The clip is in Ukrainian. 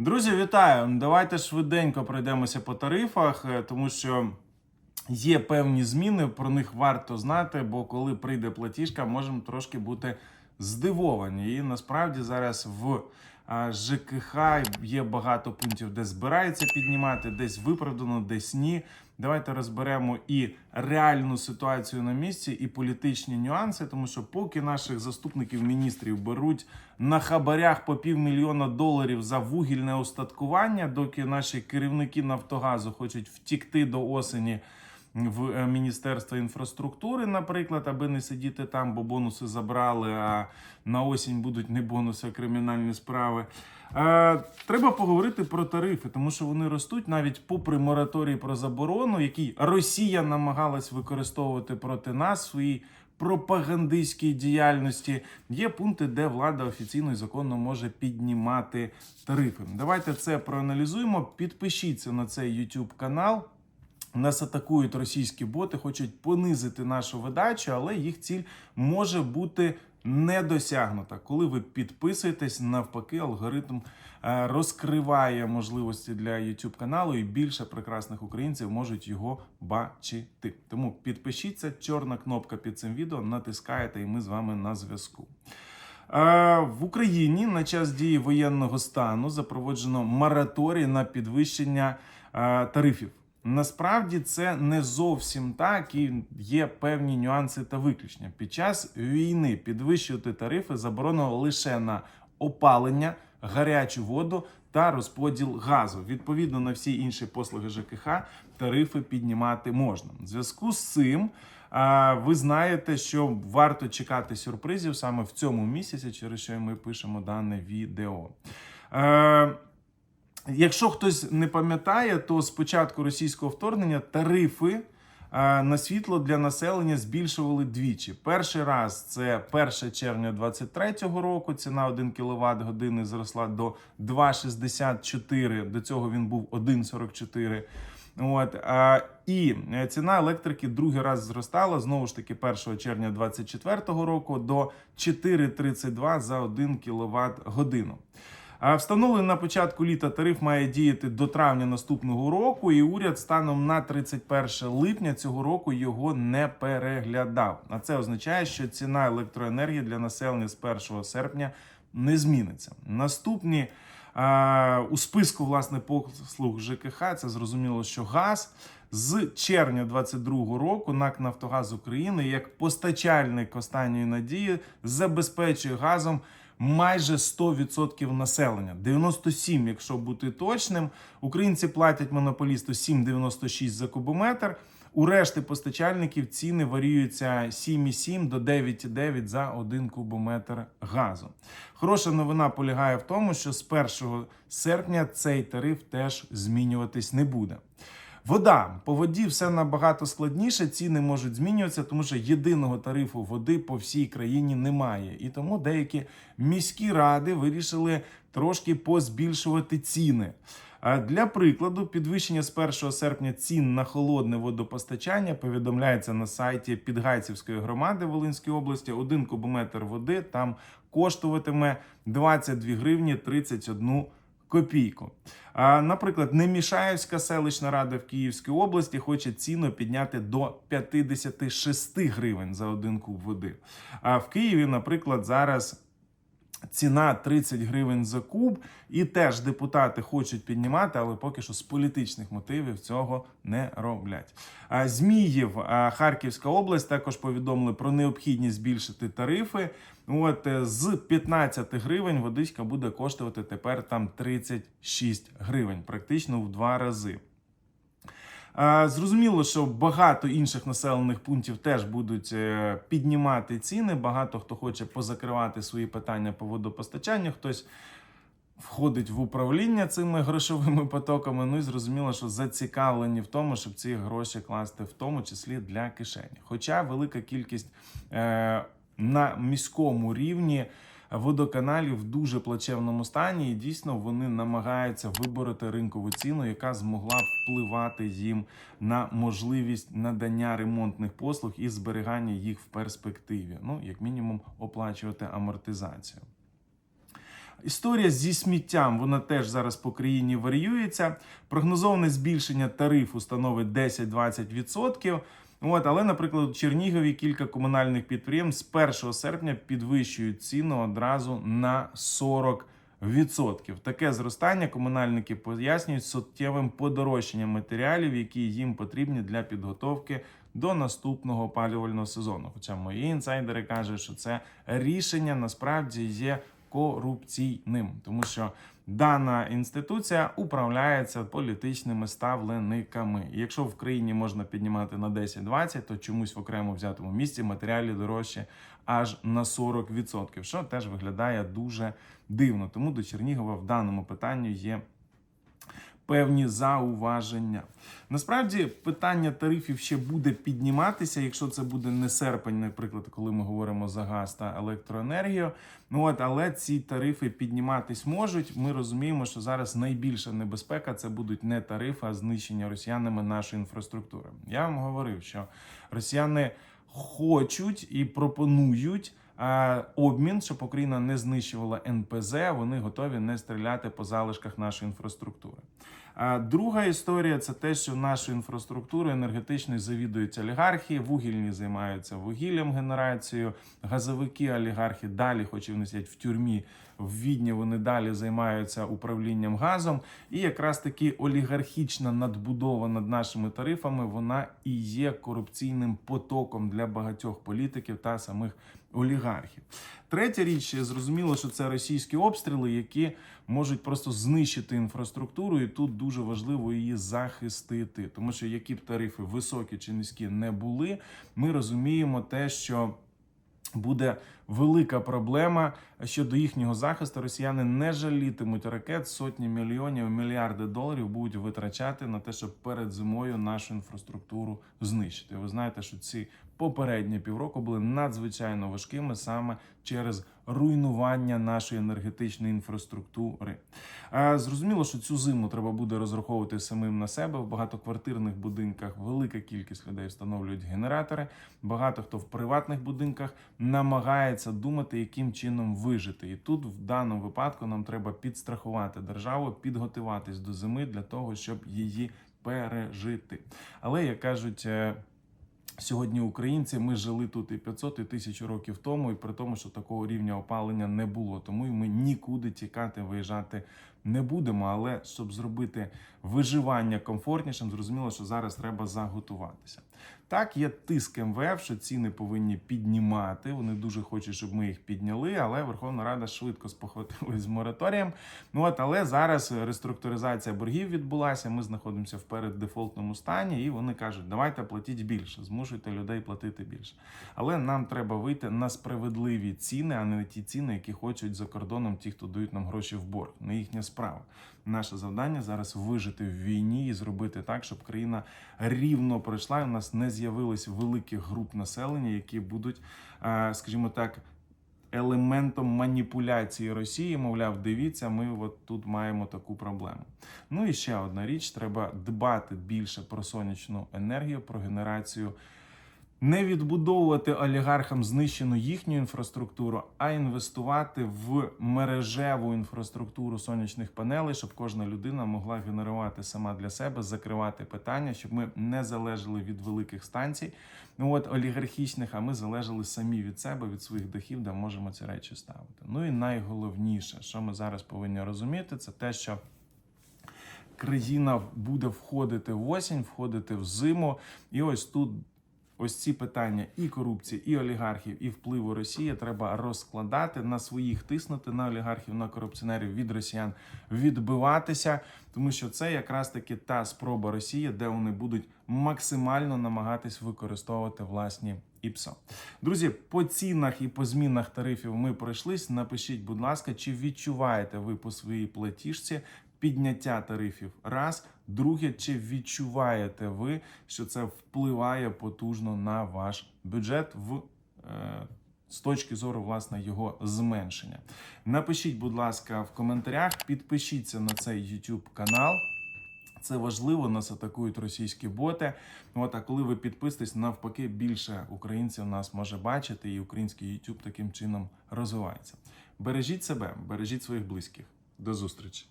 Друзі, вітаю! Давайте швиденько пройдемося по тарифах, е, тому що є певні зміни, про них варто знати, бо коли прийде платіжка, можемо трошки бути здивовані. І насправді зараз в ЖКХ є багато пунктів, де збирається піднімати, десь виправдано, десь ні. Давайте розберемо і реальну ситуацію на місці, і політичні нюанси, тому що поки наших заступників міністрів беруть на хабарях по півмільйона доларів за вугільне устаткування, доки наші керівники Нафтогазу хочуть втікти до осені в е, Міністерство інфраструктури, наприклад, аби не сидіти там, бо бонуси забрали, а на осінь будуть не бонуси, а кримінальні справи. Е, треба поговорити про тарифи, тому що вони ростуть навіть попри мораторій про заборону, який Росія намагалась використовувати проти нас в своїй пропагандистській діяльності. Є пункти, де влада офіційно і законно може піднімати тарифи. Давайте це проаналізуємо. Підпишіться на цей YouTube канал. Нас атакують російські боти, хочуть понизити нашу видачу, але їх ціль може бути не досягнута. Коли ви підписуєтесь, навпаки, алгоритм е, розкриває можливості для YouTube каналу, і більше прекрасних українців можуть його бачити. Тому підпишіться, чорна кнопка під цим відео, натискаєте, і ми з вами на зв'язку. Е, В Україні на час дії воєнного стану запроваджено мораторій на підвищення е, тарифів. Насправді це не зовсім так і є певні нюанси та виключення. Під час війни підвищувати тарифи заборонено лише на опалення, гарячу воду та розподіл газу. Відповідно на всі інші послуги ЖКХ тарифи піднімати можна. В зв'язку з цим ви знаєте, що варто чекати сюрпризів саме в цьому місяці, через що ми пишемо дане відео. Якщо хтось не пам'ятає, то з початку російського вторгнення тарифи е, на світло для населення збільшували двічі. Перший раз це 1 червня 2023 року. Ціна 1 кВт години зросла до 2,64. До цього він був 1,44. От а, і е, ціна електрики другий раз зростала знову ж таки 1 червня 2024 року до 4,32 за 1 кВт годину. Встановлений на початку літа тариф має діяти до травня наступного року, і уряд станом на 31 липня цього року його не переглядав. А це означає, що ціна електроенергії для населення з 1 серпня не зміниться. Наступні а, у списку власне послуг ЖКХ це зрозуміло, що газ. З червня 2022 року НАК Нафтогаз України як постачальник останньої надії забезпечує газом майже 100% населення. 97, якщо бути точним. Українці платять монополісту 7,96 за кубометр. У решти постачальників ціни варіюються 7,7 до 9,9 за 1 кубометр газу. Хороша новина полягає в тому, що з 1 серпня цей тариф теж змінюватись не буде. Вода по воді все набагато складніше. Ціни можуть змінюватися, тому що єдиного тарифу води по всій країні немає. І тому деякі міські ради вирішили трошки позбільшувати ціни. Для прикладу, підвищення з 1 серпня цін на холодне водопостачання повідомляється на сайті Підгайцівської громади Волинської області. Один кубометр води там коштуватиме 22 гривні 31 копійку. А, наприклад, Немішаївська селищна рада в Київській області хоче ціну підняти до 56 гривень за один куб води. А в Києві, наприклад, зараз. Ціна 30 гривень за куб, і теж депутати хочуть піднімати, але поки що з політичних мотивів цього не роблять. А Зміїв, Харківська область також повідомили про необхідність збільшити тарифи. От е, з 15 гривень водичка буде коштувати тепер там 36 гривень, практично в два рази. Зрозуміло, що багато інших населених пунктів теж будуть е, піднімати ціни. Багато хто хоче позакривати свої питання по водопостачанню. Хтось входить в управління цими грошовими потоками. Ну і зрозуміло, що зацікавлені в тому, щоб ці гроші класти в тому числі для кишені. Хоча велика кількість е, на міському рівні. Водоканалів в дуже плачевному стані, і дійсно вони намагаються вибороти ринкову ціну, яка змогла б впливати їм на можливість надання ремонтних послуг і зберігання їх в перспективі. Ну, як мінімум, оплачувати амортизацію. Історія зі сміттям вона теж зараз по країні варіюється. Прогнозоване збільшення тарифу становить 10-20%. От, але, наприклад, у Чернігові кілька комунальних підприємств з 1 серпня підвищують ціну одразу на 40%. Таке зростання комунальники пояснюють суттєвим подорожчанням матеріалів, які їм потрібні для підготовки до наступного опалювального сезону. Хоча мої інсайдери кажуть, що це рішення насправді є корупційним, тому що дана інституція управляється політичними ставлениками. Якщо в країні можна піднімати на 10-20, то чомусь в окремо взятому місці матеріалі дорожче аж на 40%, що теж виглядає дуже дивно. Тому до Чернігова в даному питанні є певні зауваження. Насправді питання тарифів ще буде підніматися, якщо це буде не серпень, наприклад, коли ми говоримо за газ та електроенергію. Ну от, але ці тарифи підніматись можуть. Ми розуміємо, що зараз найбільша небезпека це будуть не тарифи, а знищення росіянами нашої інфраструктури. Я вам говорив, що росіяни хочуть і пропонують. Обмін, щоб Україна не знищувала НПЗ, вони готові не стріляти по залишках нашої інфраструктури. А друга історія це те, що нашою інфраструктурою енергетичною завідують олігархи, вугільні займаються вугіллям генерацією, газовики олігархи далі, хоч і вони сидять в тюрмі в Відні, вони далі займаються управлінням газом. І якраз таки олігархічна надбудова над нашими тарифами вона і є корупційним потоком для багатьох політиків та самих олігархів. Третя річ, зрозуміло, що це російські обстріли, які можуть просто знищити інфраструктуру, і тут дуже важливо її захистити, тому що які б тарифи високі чи низькі не були, ми розуміємо те, що. Буде велика проблема щодо їхнього захисту. Росіяни не жалітимуть ракет сотні мільйонів, мільярди доларів будуть витрачати на те, щоб перед зимою нашу інфраструктуру знищити. Ви знаєте, що ці попередні півроку були надзвичайно важкими саме через руйнування нашої енергетичної інфраструктури. Зрозуміло, що цю зиму треба буде розраховувати самим на себе. В багатоквартирних будинках велика кількість людей встановлюють генератори. Багато хто в приватних будинках намагається думати, яким чином вижити. І тут, в даному випадку, нам треба підстрахувати державу, підготуватись до зими для того, щоб її пережити. Але як кажуть. Сьогодні українці ми жили тут і 500, і 1000 років тому, і при тому, що такого рівня опалення не було. Тому і ми нікуди тікати, виїжджати не будемо. Але щоб зробити виживання комфортнішим, зрозуміло, що зараз треба заготуватися. Так, є тиск МВФ, що ціни повинні піднімати. Вони дуже хочуть, щоб ми їх підняли, але Верховна Рада швидко спохватилась з мораторієм. Ну от але зараз реструктуризація боргів відбулася. Ми знаходимося в переддефолтному стані, і вони кажуть, давайте платіть більше, змушуйте людей платити більше. Але нам треба вийти на справедливі ціни, а не на ті ціни, які хочуть за кордоном ті, хто дають нам гроші в борг. Не їхня справа. Наше завдання зараз вижити в війні і зробити так, щоб країна рівно пройшла. і У нас не з'явилось великих груп населення, які будуть, е, скажімо так. Елементом маніпуляції Росії, мовляв, дивіться, ми от тут маємо таку проблему. Ну і ще одна річ: треба дбати більше про сонячну енергію, про генерацію не відбудовувати олігархам знищену їхню інфраструктуру, а інвестувати в мережеву інфраструктуру сонячних панелей, щоб кожна людина могла генерувати сама для себе, закривати питання, щоб ми не залежали від великих станцій, ну от олігархічних, а ми залежали самі від себе, від своїх дахів, де можемо ці речі ставити. Ну і найголовніше, що ми зараз повинні розуміти, це те, що країна буде входити в осінь, входити в зиму, і ось тут. Ось ці питання і корупції, і олігархів, і впливу Росії треба розкладати на своїх тиснути на олігархів, на корупціонерів від росіян відбиватися, тому що це якраз таки та спроба Росії, де вони будуть максимально намагатись використовувати власні ІПСО. Друзі, по цінах і по змінах тарифів ми пройшлись. Напишіть, будь ласка, чи відчуваєте ви по своїй платіжці підняття тарифів? Раз. Друге, чи відчуваєте ви, що це впливає потужно на ваш бюджет в е, з точки зору власне його зменшення? Напишіть, будь ласка, в коментарях, підпишіться на цей YouTube канал. Це важливо, нас атакують російські боти. От а коли ви підписуєтесь, навпаки, більше українців нас може бачити, і український YouTube таким чином розвивається. Бережіть себе, бережіть своїх близьких. До зустрічі!